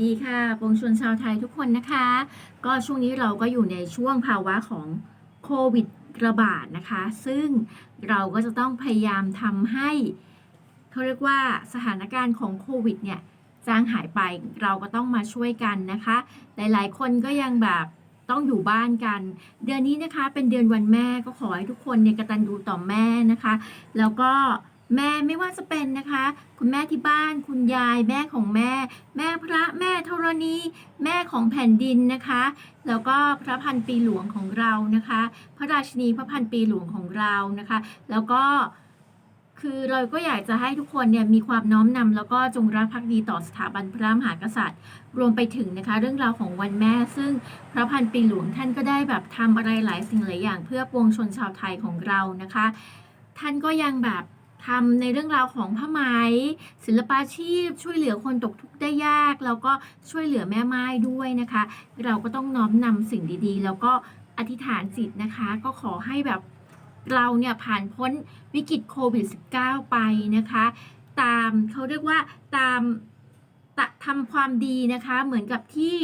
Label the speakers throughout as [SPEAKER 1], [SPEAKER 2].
[SPEAKER 1] ดีค่ะปวงชนชาวไทยทุกคนนะคะ ก็ช่วงนี้เราก็อยู่ในช่วงภาวะของโควิดระบาดนะคะ ซึ่งเราก็จะต้องพยายามทำให้เขาเรียกว่าสถานการณ์ของโควิดเนี่ยจางหายไปเราก็ต้องมาช่วยกันนะคะ หลาย ๆ คนก็ยังแบบต้องอยู่บ้านกัน เดือนนี้นะคะเป็นเดือนวันแม่ก็ขอให้ทุกคนเนี่ยกระตัญญูต่อแม่นะคะ แล้วก็ แม่ไม่ว่าจะเป็นนะคะ คุณแม่ที่บ้านคุณยายแม่ของแม่ แม่พระแม่ธรณี แม่ของแผ่นดินนะคะ แล้วก็พระพันปีหลวงของเรานะคะ พระราชนีพระพันปีหลวงของเรานะคะ แล้วก็คือเราก็อยากจะให้ทุกคนเนี่ยมีความน้อมนำแล้วก็จงรักภักดีต่อสถาบันพระมหากษัตริย์ รวมไปถึงนะคะ เรื่องราวของวันแม่ ซึ่งพระพันปีหลวงท่านก็ได้แบบทำอะไรหลายสิ่งหลายอย่าง เพื่อปวงชนชาวไทยของเรานะคะ ท่านก็ยังแบบ ทำในเรื่องราวของผ้าไหม ศิลปาชีพ ช่วยเหลือคนตกทุกข์ได้ยาก แล้วก็ช่วยเหลือแม่ไม้ด้วยนะคะ เราก็ต้องน้อมนำสิ่งดีๆ แล้วก็อธิษฐานจิตนะคะ ก็ขอให้แบบเราเนี่ยผ่านพ้นวิกฤตโควิด -19 ไปนะคะ ตามเขาเรียกว่าตามตทำความดีนะคะ เหมือนกับที่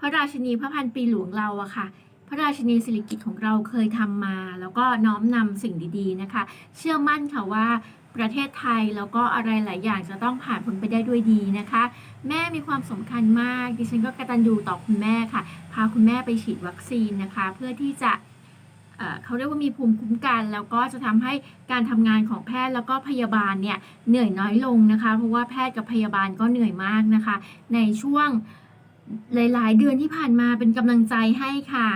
[SPEAKER 1] พระราชนีพระพันปีหลวงเราอะค่ะ พระราชนีสิริกิติ์ของเราเคยทำมา แล้วก็น้อมนำสิ่งดีๆนะคะ เชื่อมั่นค่ะว่า ประเทศไทยแล้วก็อะไรหลายอย่างจะต้องผ่านพ้นไปได้ด้วยดีนะคะ แม่มีความสำคัญมากดิฉันก็กระตัญญูต่อคุณแม่ค่ะ พาคุณแม่ไปฉีดวัคซีนนะคะ เพื่อที่จะเขาเรียกว่ามีภูมิคุ้มกัน แล้วก็จะทำให้การทำงานของแพทย์แล้วก็พยาบาลเนี่ยเหนื่อยน้อยลงนะคะ เพราะว่าแพทย์กับพยาบาลก็เหนื่อยมากนะคะ ในช่วงหลาย ๆ เดือนที่ผ่านมาเป็นกำลังใจให้ค่ะ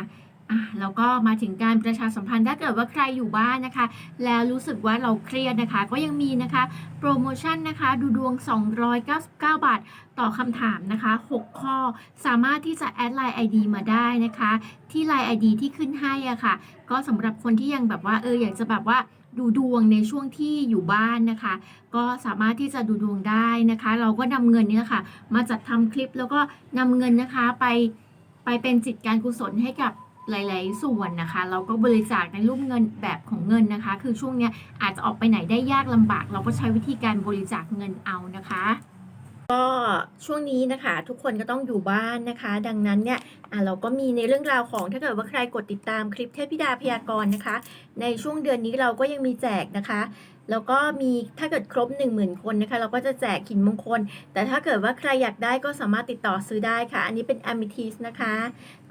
[SPEAKER 1] อะแล้วก็มาถึงการประชาสัมพันธ์ถ้าเกิดว่าใครอยู่บ้านนะคะ แล้วรู้สึกว่าเราเครียดนะคะ ก็ยังมีนะคะ โปรโมชั่นนะคะ ดูดวง 299 บาท ต่อคำถามนะคะ 6 ข้อสามารถที่จะแอดไลน์ ID มาได้นะคะ ที่ไลน์ ID ที่ขึ้นให้อะค่ะ ก็สำหรับคนที่ยังแบบว่าเอออยากจะแบบว่าดูดวงในช่วงที่อยู่บ้านนะคะ ก็สามารถที่จะดูดวงได้นะคะ เราก็นำเงินนี้ค่ะมาจัดทำคลิปแล้วก็นำเงินนะคะไปไปเป็นจิตการกุศลให้กับ หลาย ๆ ส่วนนะคะเราก็บริจาคในรูปเงินแบบของเงินนะคะ คือช่วงเนี้ยอาจจะออกไปไหนได้ยากลำบาก เราก็ใช้วิธีการบริจาคเงินเอานะคะก็ช่วงนี้นะคะทุกคนก็ต้องอยู่บ้านนะคะ ดังนั้นเนี่ยอะเราก็มีในเรื่องราวของถ้าเกิดว่าใครกดติดตามคลิปเทพธิดาพยากรณ์นะคะ ในช่วงเดือนนี้เราก็ยังมีแจกนะคะ แล้วก็มีถ้าเกิดครบ 1 0,000 คนนะคะ เราก็จะแจกหินมงคล แต่ถ้าเกิดว่าใครอยากได้ก็สามารถติดต่อซื้อได้ค่ะ อันนี้เป็น a m e t h y s นะคะ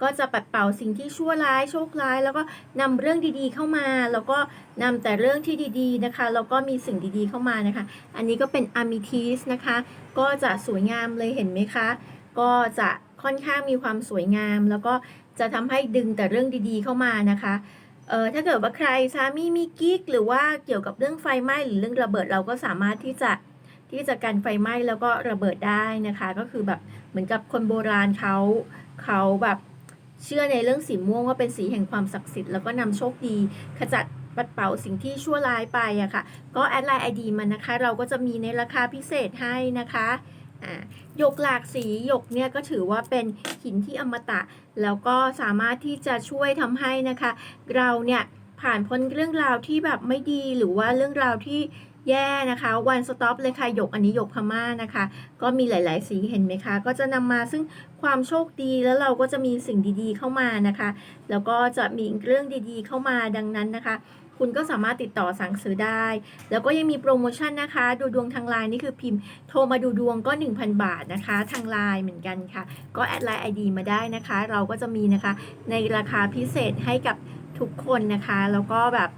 [SPEAKER 1] ก็จะปัดเป่าสิ่งที่ชั่วร้ายโชคร้าย แล้วก็นำเรื่องดีๆเข้ามา แล้วก็นำแต่เรื่องที่ดีๆนะคะ แล้วก็มีสิ่งดีๆเข้ามานะคะ อันนี้ก็เป็น a m e t h y s นะคะ ก็จะสวยงามเลยเห็นไหมคะ ก็จะค่อนข้างมีความสวยงาม แล้วก็จะทำให้ดึงแต่เรื่องดีๆเข้ามานะคะ เออถ้าเกิดว่าใครสามีมีกิ๊กหรือว่าเกี่ยวกับเรื่องไฟไหม้หรือเรื่องระเบิดเราก็สามารถที่จะที่จะกันไฟไหม้แล้วก็ระเบิดได้นะคะ ก็คือแบบเหมือนกับคนโบราณเขาเขาแบบเชื่อในเรื่องสีม่วงว่าเป็นสีแห่งความศักดิ์สิทธิ์แล้วก็นำโชคดีขจัดปัดเป่าสิ่งที่ชั่วร้ายไปอะค่ะ ก็แอดไลน์ไอดีมันนะคะ เราก็จะมีในราคาพิเศษให้นะคะ อ่าหยกหลากสีหยกเนี่ยก็ถือว่าเป็นหินที่อมตะ แล้วก็สามารถที่จะช่วยทำให้นะคะ เราเนี่ยผ่านพ้นเรื่องราวที่แบบไม่ดีหรือว่าเรื่องราวที่แย่นะคะวันสต็อปเลยค่ะหยกอันนี้หยกพม่านะคะ ก็มีหลาย ๆ สีเห็นไหมคะ ก็จะนำมาซึ่งความโชคดีแล้วเราก็จะมีสิ่งดีๆเข้ามานะคะ แล้วก็จะมีเรื่องดีๆเข้ามาดังนั้นนะคะ คุณก็สามารถติดต่อสั่งซื้อได้ แล้วก็ยังมีโปรโมชั่นนะคะ ดูดวงทางไลน์นี่คือพิมพ์โทรมาดูดวงก็ 1,000 บาทนะคะ ทางไลน์เหมือนกันค่ะ ก็แอดไลน์ ID มาได้นะคะ เราก็จะมีนะคะ ในราคาพิเศษให้กับทุกคนนะคะ แล้วก็แบบ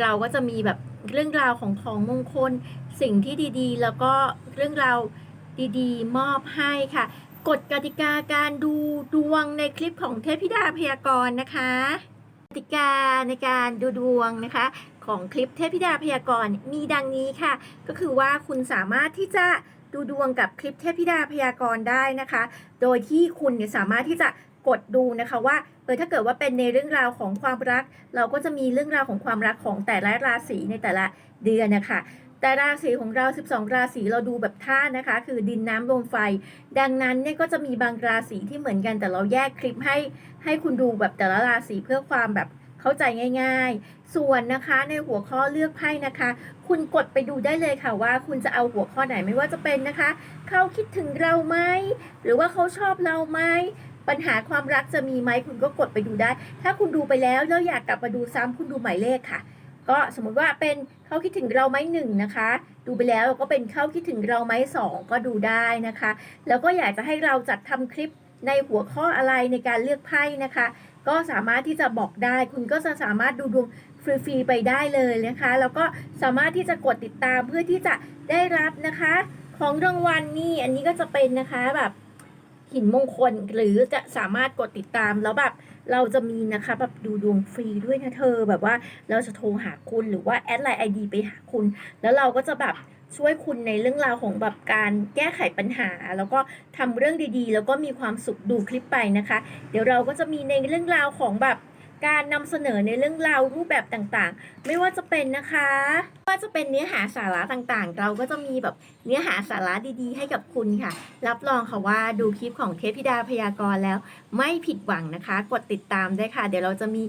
[SPEAKER 1] เราก็จะมีแบบเรื่องราวของของมงคล สิ่งที่ดีๆ แล้วก็เรื่องราวดีๆ มอบให้ค่ะกฎกติกาการดูดวงในคลิปของเทพธิดาพยากรณ์นะคะ ติกาในการดูดวงนะคะ ของคลิปเทพธิดาพยากรณ์มีดังนี้ค่ะ ก็คือว่าคุณสามารถที่จะดูดวงกับคลิปเทพธิดาพยากรณ์ได้นะคะ โดยที่คุณเนี่ยสามารถที่จะกดดูนะคะว่าเออถ้าเกิดว่าเป็นในเรื่องราวของความรัก เราก็จะมีเรื่องราวของความรักของแต่ละราศีในแต่ละเดือนนะคะ แต่ราศีของเรา 12 ราศีเราดูแบบท่านะคะ คือดินน้ำลมไฟ ดังนั้นเนี่ยก็จะมีบางราศีที่เหมือนกันแต่เราแยกคลิปให้ให้คุณดูแบบแต่ละราศีเพื่อความแบบเข้าใจง่าย ๆ ส่วนนะคะในหัวข้อเลือกไพ่นะคะ คุณกดไปดูได้เลยค่ะว่า คุณจะเอาหัวข้อไหนไม่ว่าจะเป็นนะคะ เขาคิดถึงเราไหมหรือว่าเขาชอบเราไหมปัญหาความรักจะมีไหมคุณก็กดไปดูได้ ถ้าคุณดูไปแล้วแล้วอยากกลับมาดูซ้ำคุณดูหมายเลขค่ะ ก็สมมุติว่าเป็นเขาคิดถึงเราไหมหนึ่งนะคะ ดูไปแล้วก็เป็นเขาคิดถึงเราไหมสองก็ดูได้นะคะ แล้วก็อยากจะให้เราจัดทำคลิปในหัวข้ออะไรในการเลือกไพ่นะคะ ก็สามารถที่จะบอกได้ คุณก็จะสามารถดูดวงฟรีๆไปได้เลยนะคะ แล้วก็สามารถที่จะกดติดตามเพื่อที่จะได้รับนะคะ ของรางวัลนี่อันนี้ก็จะเป็นนะคะแบบ หินมงคลหรือจะสามารถกดติดตามแล้วแบบเราจะมีนะคะแบบดูดวงฟรีด้วยนะเธอแบบว่าเราจะโทรหาคุณหรือว่าแอดไลน์ไอดีไปหาคุณ แล้วเราก็จะแบบช่วยคุณในเรื่องราวของแบบการแก้ไขปัญหา แล้วก็ทำเรื่องดีๆ แล้วก็มีความสุขดูคลิปไปนะคะ เดี๋ยวเราก็จะมีในเรื่องราวของแบบ การนำเสนอในเรื่องราวรูปแบบต่างๆ ไม่ว่าจะเป็นนะคะไม่ว่าจะเป็นเนื้อหาสาระต่างๆ เราก็จะมีแบบเนื้อหาสาระดีๆ ให้กับคุณค่ะ รับรองค่ะว่าดูคลิปของเทพธิดาพยากรณ์แล้ว ไม่ผิดหวังนะคะ กดติดตามได้ค่ะ เดี๋ยวเราจะมี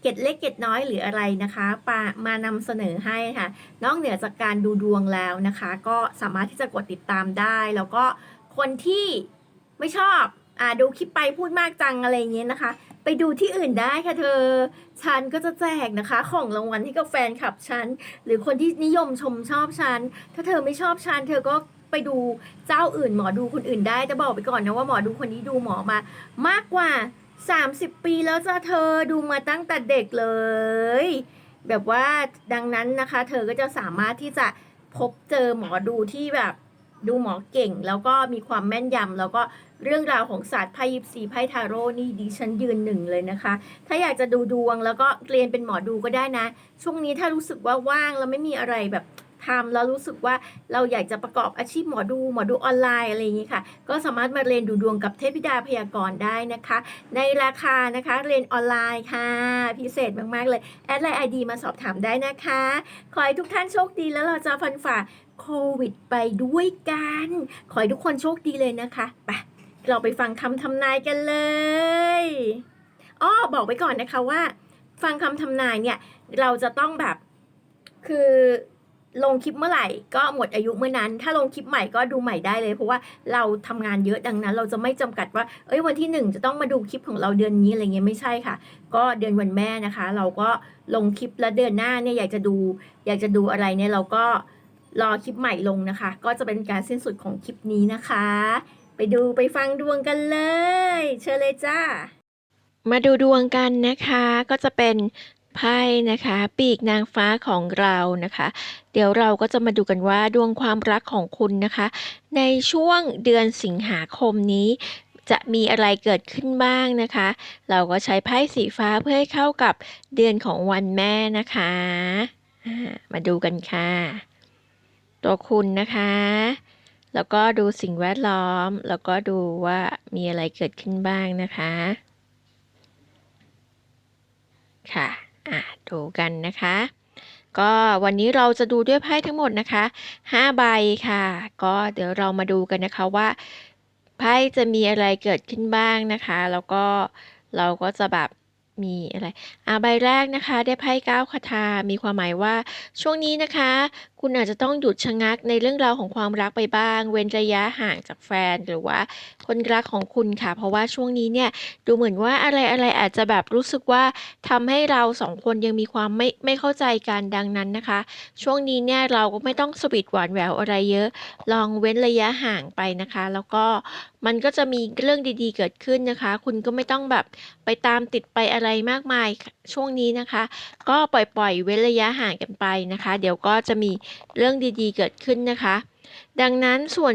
[SPEAKER 1] เกร็ดเล็กเกร็ดน้อยหรืออะไรนะคะปามานำเสนอให้ค่ะ นอกเหนือจากการดูดวงแล้วนะคะ ก็สามารถที่จะกดติดตามได้ แล้วก็คนที่ไม่ชอบอ่าดูคลิปไปพูดมากจังอะไรเงี้ยนะคะ ไปดูที่อื่นได้ค่ะเธอ ฉันก็จะแจกนะคะ ของรางวัลให้กับแฟนคลับฉัน หรือคนที่นิยมชมชอบฉัน ถ้าเธอไม่ชอบฉัน เธอก็ไปดูเจ้าอื่นหมอดูคนอื่นได้ แต่บอกไปก่อนนะว่าหมอดูคนนี้ดูหมอมา มากกว่า 30 ปีแล้วจ้าเธอดูมาตั้งแต่เด็กเลย แบบว่าดังนั้นนะคะ เธอก็จะสามารถที่จะพบเจอหมอดูที่แบบดูหมอเก่ง แล้วก็มีความแม่นยำแล้วก็ เรื่องราวของศาสตร์ไพ่ยิปซีไพ่ทาโร่นี่ดิฉันยืนหนึ่งเลยนะคะ ถ้าอยากจะดูดวงแล้วก็เรียนเป็นหมอดูก็ได้นะ ช่วงนี้ถ้ารู้สึกว่าว่างแล้วไม่มีอะไรแบบทำแล้วรู้สึกว่าเราอยากจะประกอบอาชีพหมอดูหมอดูออนไลน์อะไรอย่างนี้ค่ะ ก็สามารถมาเรียนดูดวงกับเทพธิดาพยากรณ์ได้นะคะ ในราคานะคะเรียนออนไลน์ค่ะ พิเศษมาก ๆ เลย แอดไลน์ไอดีมาสอบถามได้นะคะ ขอให้ทุกท่านโชคดีแล้วเราจะฟันฝ่าโควิดไปด้วยกัน ขอให้ทุกคนโชคดีเลยนะคะไป เราไปฟังคำทำนายกันเลยอ้อบอกไปก่อนนะคะว่า ฟังคำทำนายเนี่ย เราจะต้องแบบคือลงคลิปเมื่อไหร่ก็หมดอายุเมื่อนั้น ถ้าลงคลิปใหม่ก็ดูใหม่ได้เลย เพราะว่าเราทำงานเยอะดังนั้น เราจะไม่จำกัดว่า เอ้ยวันที่หนึ่งจะต้องมาดูคลิปของเราเดือนนี้อะไรเงี้ยไม่ใช่ค่ะ ก็เดือนวันแม่นะคะ เราก็ลงคลิปแล้วเดือนหน้าเนี่ยอยากจะดู อยากจะดูอะไรเนี่ยเราก็รอคลิปใหม่ลงนะคะ ก็จะเป็นการสิ้นสุดของคลิปนี้นะคะ ไปดูไปฟังดวงกันเลย เชิญเลยจ้า
[SPEAKER 2] มาดูดวงกันนะคะก็จะเป็นไพ่นะคะ ปีกนางฟ้าของเรานะคะ เดี๋ยวเราก็จะมาดูกันว่าดวงความรักของคุณนะคะ ในช่วงเดือนสิงหาคมนี้ จะมีอะไรเกิดขึ้นบ้างนะคะ เราก็ใช้ไพ่สีฟ้าเพื่อให้เข้ากับเดือนของวันแม่นะคะ มาดูกันค่ะ ตัวคุณนะคะ แล้วก็ดูสิ่งแวดล้อม แล้วก็ดูว่ามีอะไรเกิดขึ้นบ้างนะคะ ค่ะ อะ ดูกันนะคะ ก็วันนี้เราจะดูด้วยไพ่ทั้งหมดนะคะ5ใบค่ะ ก็เดี๋ยวเรามาดูกันนะคะว่าไพ่จะมีอะไรเกิดขึ้นบ้างนะคะ แล้วก็เราก็จะแบบมีอะไรอ่าใบแรกนะคะ ได้ไพ่เก้าคาถามีความหมายว่า ช่วงนี้นะคะ คุณอาจจะต้องหยุดชะงักในเรื่องราวของความรักไปบ้าง เว้นระยะห่างจากแฟนหรือว่าคนรักของคุณค่ะ เพราะว่าช่วงนี้เนี่ยดูเหมือนว่าอะไรอะไรอาจจะแบบรู้สึกว่าทำให้เราสองคนยังมีความไม่ไม่เข้าใจกันดังนั้นนะคะ ช่วงนี้เนี่ยเราก็ไม่ต้องสวีทหวานแหววอะไรเยอะ ลองเว้นระยะห่างไปนะคะ แล้วก็มันก็จะมีเรื่องดีๆเกิดขึ้นนะคะ คุณก็ไม่ต้องแบบไปตามติดไปอะไรมากมายช่วงนี้นะคะ ก็ปล่อยๆเว้นระยะห่างกันไปนะคะ เดี๋ยวก็จะมีเรื่องดีๆ เกิดขึ้นนะคะ ดังนั้นส่วน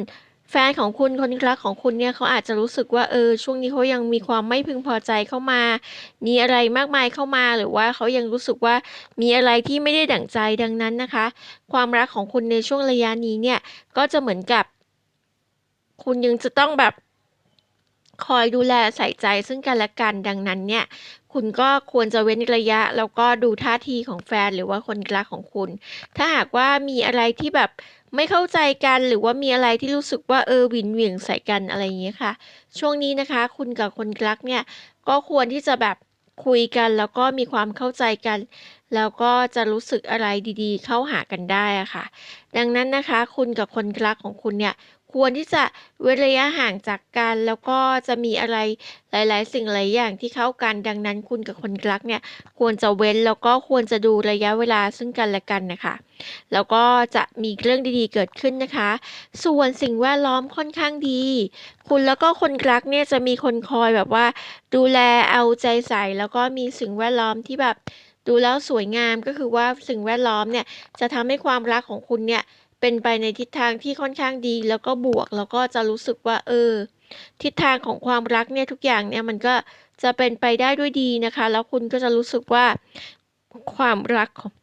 [SPEAKER 2] แฟนของคุณคนรักของคุณเนี่ยเขาอาจจะรู้สึกว่าเออช่วงนี้เขายังมีความไม่พึงพอใจเข้ามา มีอะไรมากมายเข้ามาหรือว่าเขายังรู้สึกว่ามีอะไรที่ไม่ได้ดั่งใจดังนั้นนะคะ ความรักของคุณในช่วงระยะนี้เนี่ยก็จะเหมือนกับ คุณยังจะต้องแบบ คอยดูแลใส่ใจซึ่งกันและกัน ดังนั้นเนี่ย คุณก็ควรจะเว้นระยะ แล้วก็ดูท่าทีของแฟนหรือว่าคนรักของคุณ ถ้าหากว่ามีอะไรที่แบบไม่เข้าใจกัน หรือว่ามีอะไรที่รู้สึกว่าเออหวินเหวี่ยงใส่กันอะไรอย่างเงี้ยค่ะ ช่วงนี้นะคะ คุณกับคนรักเนี่ย ก็ควรที่จะแบบคุยกัน แล้วก็มีความเข้าใจกัน แล้วก็จะรู้สึกอะไรดีๆ เข้าหากันได้อะค่ะ ดังนั้นนะคะ คุณกับคนรักของคุณเนี่ย ควรที่จะเว้นระยะห่างจากกัน แล้วก็จะมีอะไรหลาย ๆ สิ่งหลายอย่างที่เข้ากันดังนั้นคุณกับคนรักเนี่ยควรจะเว้นแล้วก็ควรจะดูระยะเวลาซึ่งกันและกันนะคะ แล้วก็จะมีเรื่องดีๆเกิดขึ้นนะคะ ส่วนสิ่งแวดล้อมค่อนข้างดี คุณแล้วก็คนรักเนี่ยจะมีคนคอยแบบว่า ดูแลเอาใจใส่ แล้วก็มีสิ่งแวดล้อมที่แบบดูแล้วสวยงามก็คือว่าสิ่งแวดล้อมเนี่ยจะทำให้ความรักของคุณเนี่ย เป็นไปในทิศทางที่ค่อนข้างดี แล้วก็บวก แล้วก็จะรู้สึกว่า เออ ทิศทางของความรักเนี่ยทุกอย่างเนี่ยมันก็จะเป็นไปได้ด้วยดีนะคะ แล้วคุณก็จะรู้สึกว่าความรักของ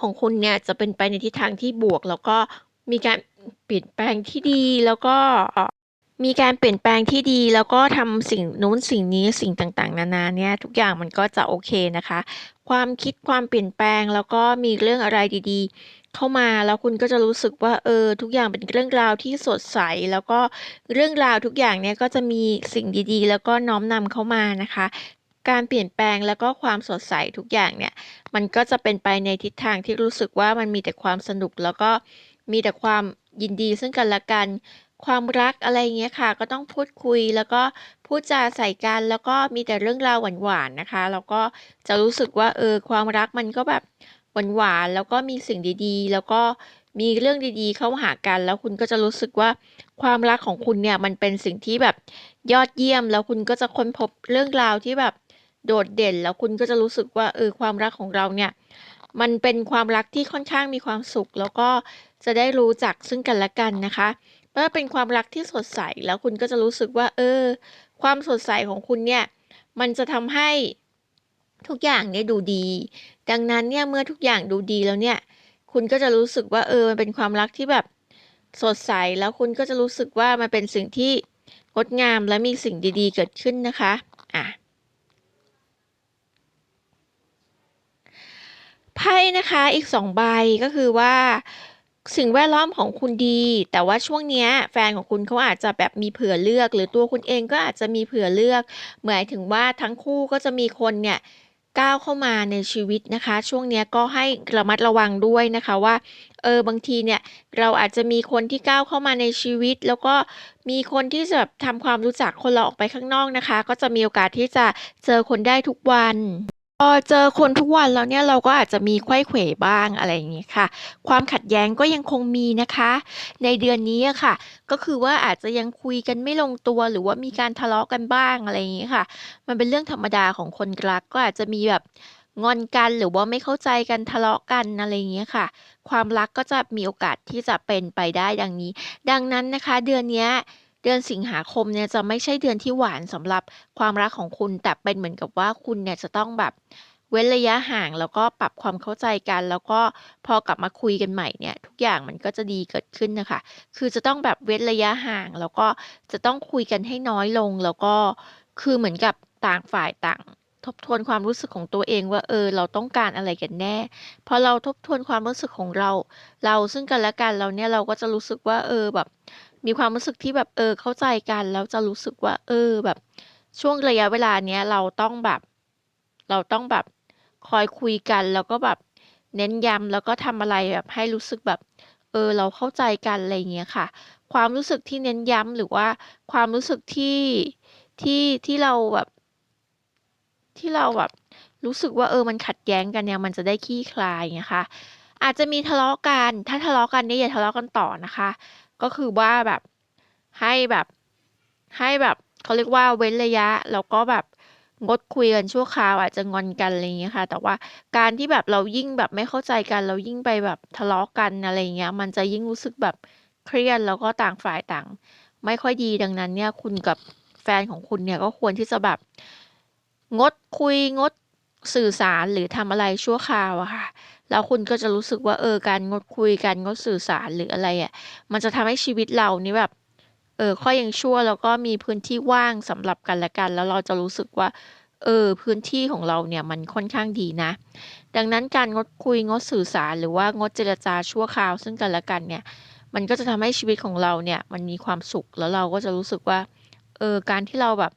[SPEAKER 2] ของคุณเนี่ยจะเป็นไปในทิศทางที่บวก แล้วก็มีการเปลี่ยนแปลงที่ดีแล้วก็มีการเปลี่ยนแปลงที่ดีแล้วก็ทำสิ่งนู้นสิ่งนี้สิ่งต่างๆ นานาเนี่ยทุกอย่างมันก็จะโอเคนะคะ ความคิดความเปลี่ยนแปลงแล้วก็มีเรื่องอะไรดี ๆ เข้ามา แล้วคุณก็จะรู้สึกว่า เออ ทุกอย่างเป็นเรื่องราวที่สดใส แล้วก็เรื่องราวทุกอย่างเนี่ย ก็จะมีสิ่งดี ๆ แล้วก็น้อมนำเข้ามานะคะ การเปลี่ยนแปลง แล้วก็ความสดใสทุกอย่างเนี่ย มันก็จะเป็นไปในทิศทางที่รู้สึกว่า มันมีแต่ความสนุก แล้วก็มีแต่ความยินดีซึ่งกันและกัน ความรัก อะไรอย่างเงี้ยค่ะ ก็ต้องพูดคุย แล้วก็พูดจาใส่กัน แล้วก็มีแต่เรื่องราวหวาน ๆ นะคะ แล้วก็จะรู้สึกว่า เออ ความรักมันก็แบบ หวาน ๆ แล้วก็มีสิ่งดี ๆ แล้วก็มีเรื่องดี ๆ เข้าหากัน แล้วคุณก็จะรู้สึกว่า ความรักของคุณเนี่ยมันเป็นสิ่งที่แบบยอดเยี่ยม แล้วคุณก็จะค้นพบเรื่องราวที่แบบโดดเด่น แล้วคุณก็จะรู้สึกว่า เออ ความรักของเราเนี่ย มันเป็นความรักที่ค่อนข้างมีความสุข แล้วก็จะได้รู้จักซึ่งกันและกันนะคะ เมื่อเป็นความรักที่สดใส แล้วคุณก็จะรู้สึกว่า เออ ความสดใสของคุณเนี่ย มันจะทำให้ ทุกอย่างเนี่ยดูดี ดังนั้นเนี่ยเมื่อทุกอย่างดูดีแล้วเนี่ย คุณก็จะรู้สึกว่าเออมันเป็นความรักที่แบบสดใสแล้วคุณก็จะรู้สึกว่ามันเป็นสิ่งที่งดงามและมีสิ่งดีๆ เกิดขึ้นนะคะอะไพ่นะคะอีก2ใบก็คือว่าสิ่งแวดล้อมของคุณดี แต่ว่าช่วงเนี้ยแฟนของคุณเขาอาจจะแบบมีเผื่อเลือก หรือตัวคุณเองก็อาจจะมีเผื่อเลือก หมายถึงว่าทั้งคู่ก็จะมีคนเนี่ย ก้าวเข้ามาในชีวิตนะคะ ช่วงเนี้ยก็ให้ระมัดระวังด้วยนะคะว่า เออ บางทีเนี่ยเราอาจจะมีคนที่ก้าวเข้ามาในชีวิต แล้วก็มีคนที่จะแบบทำความรู้จักคนเราออกไปข้างนอกนะคะ ก็จะมีโอกาสที่จะเจอคนได้ทุกวัน พอเจอคนทุกวันแล้วเนี่ยเราก็อาจจะมีไขว้เขวบ้างอะไรอย่างงี้ค่ะ ความขัดแย้งก็ยังคงมีนะคะ ในเดือนนี้อะค่ะ ก็คือว่าอาจจะยังคุยกันไม่ลงตัว หรือว่ามีการทะเลาะกันบ้างอะไรอย่างงี้ค่ะ มันเป็นเรื่องธรรมดาของคนรัก ก็อาจจะมีแบบงอนกัน หรือว่าไม่เข้าใจกันทะเลาะกันอะไรอย่างเงี้ยค่ะ ความรักก็จะมีโอกาสที่จะเป็นไปได้ดังนี้ ดังนั้นนะคะ เดือนเนี้ย เดือนสิงหาคมเนี่ยจะไม่ใช่เดือนที่หวานสำหรับความรักของคุณ แต่เป็นเหมือนกับว่าคุณเนี่ยจะต้องแบบเว้นระยะห่าง แล้วก็ปรับความเข้าใจกัน แล้วก็พอกลับมาคุยกันใหม่เนี่ยทุกอย่างมันก็จะดีเกิดขึ้นน่ะค่ะ คือจะต้องแบบเว้นระยะห่าง แล้วก็จะต้องคุยกันให้น้อยลง แล้วก็ คือเหมือนกับต่างฝ่ายต่าง ทบทวนความรู้สึกของตัวเองว่า เออ เราต้องการอะไรกันแน่ พอเราทบทวนความรู้สึกของเรา เราซึ่งกันและกัน แล้วเนี่ยเราก็จะรู้สึกว่า เออ แบบ มีความรู้สึกที่แบบ เออ เข้าใจกัน แล้วจะรู้สึกว่า เออ แบบช่วงระยะเวลาเนี้ย เราต้องแบบ เราต้องแบบคอยคุยกัน แล้วก็แบบเน้นย้ำ แล้วก็ทำอะไรแบบให้รู้สึกแบบ เออ เราเข้าใจกัน อะไรอย่างเงี้ยค่ะ ความรู้สึกที่เน้นย้ำ หรือว่าความรู้สึกที่ ที่ ที่เราแบบ ที่เราแบบรู้สึกว่า เออ มันขัดแย้งกันเนี่ย มันจะได้คลี่คลายเงี้ยค่ะอาจจะมีทะเลาะกัน ถ้าทะเลาะกันเนี่ย อย่าทะเลาะกันต่อนะคะ ก็คือว่าแบบให้แบบให้แบบเขาเรียกว่าเว้นระยะ แล้วก็แบบงดคุยกันชั่วคราวอาจจะงอนกันอะไรอย่างเงี้ยค่ะ แต่ว่าการที่แบบเรายิ่งแบบไม่เข้าใจกัน เรายิ่งไปแบบทะเลาะกันอะไรอย่างเงี้ย มันจะยิ่งรู้สึกแบบเครียดแล้วก็ต่างฝ่ายต่าง ไม่ค่อยดีดังนั้นเนี่ย คุณกับแฟนของคุณเนี่ยก็ควรที่จะแบบ งดคุยงดสื่อสารหรือทำอะไรชั่วคราวอะค่ะ แล้วคุณก็จะรู้สึกว่า เออ การงดคุยกันงดสื่อสารหรืออะไรอะ มันจะทำให้ชีวิตเรานี่แบบ เออค่อยยังชั่ว แล้วก็มีพื้นที่ว่างสำหรับกันและกัน แล้วเราจะรู้สึกว่า เออ พื้นที่ของเราเนี่ยมันค่อนข้างดีนะ ดังนั้นการงดคุย งดสื่อสาร หรือว่างดเจรจาชั่วคราวซึ่งกันและกันเนี่ย มันก็จะทำให้ชีวิตของเราเนี่ยมันมีความสุข แล้วเราก็จะรู้สึกว่า เออ การที่เราแบบ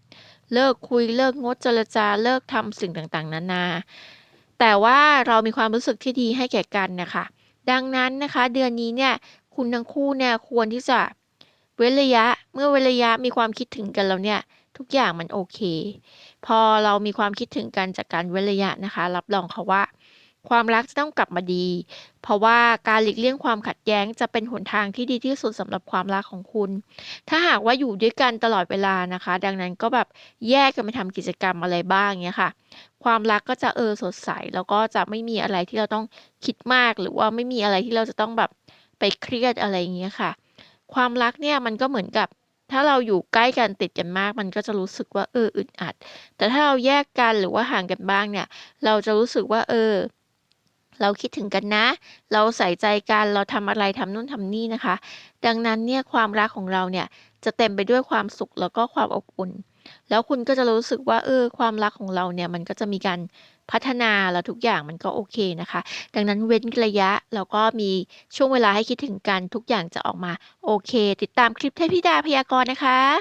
[SPEAKER 2] เลิกคุย เลิกงดเจรจา เลิกทำสิ่งต่าง ๆ นานา แต่ว่าเรามีความรู้สึกที่ดีให้แก่กันนะคะ ดังนั้นนะคะ เดือนนี้เนี่ยคุณทั้งคู่เนี่ยควรที่จะเว้นระยะเมื่อเว้นระยะมีความคิดถึงกันแล้วเนี่ย ทุกอย่างมันโอเค พอเรามีความคิดถึงกันจากการเว้นระยะนะคะ รับรองค่ะว่า ความรักจะต้องกลับมาดี เพราะว่าการหลีกเลี่ยงความขัดแย้งจะเป็นหนทางที่ดีที่สุดสำหรับความรักของคุณ ถ้าหากว่าอยู่ด้วยกันตลอดเวลานะคะ ดังนั้นก็แบบแยกกันไปทำกิจกรรมอะไรบ้างเงี้ยค่ะ ความรักก็จะเออสดใส แล้วก็จะไม่มีอะไรที่เราต้องคิดมาก หรือว่าไม่มีอะไรที่เราจะต้องแบบไปเครียดอะไรอย่างเงี้ยค่ะ ความรักเนี่ยมันก็เหมือนกับถ้าเราอยู่ใกล้กันติดกันมาก มันก็จะรู้สึกว่าเอออึดอัด แต่ถ้าเราแยกกันหรือว่าห่างกันบ้างเนี่ย เราจะรู้สึกว่าเออ เราคิดถึงกันนะ เราใส่ใจกัน เราทำอะไรทำนู่นทำนี่นะคะ ดังนั้นเนี่ยความรักของเราเนี่ยจะเต็มไปด้วยความสุขแล้วก็ความอบอุ่น แล้วคุณก็จะรู้สึกว่าเออความรักของเราเนี่ยมันก็จะมีการพัฒนาแล้วทุกอย่างมันก็โอเคนะคะ ดังนั้นเว้นระยะแล้วก็มีช่วงเวลาให้คิดถึงกันทุกอย่างจะออกมาโอเค ติดตามคลิปเทพธิดาพยากรณ์นะคะ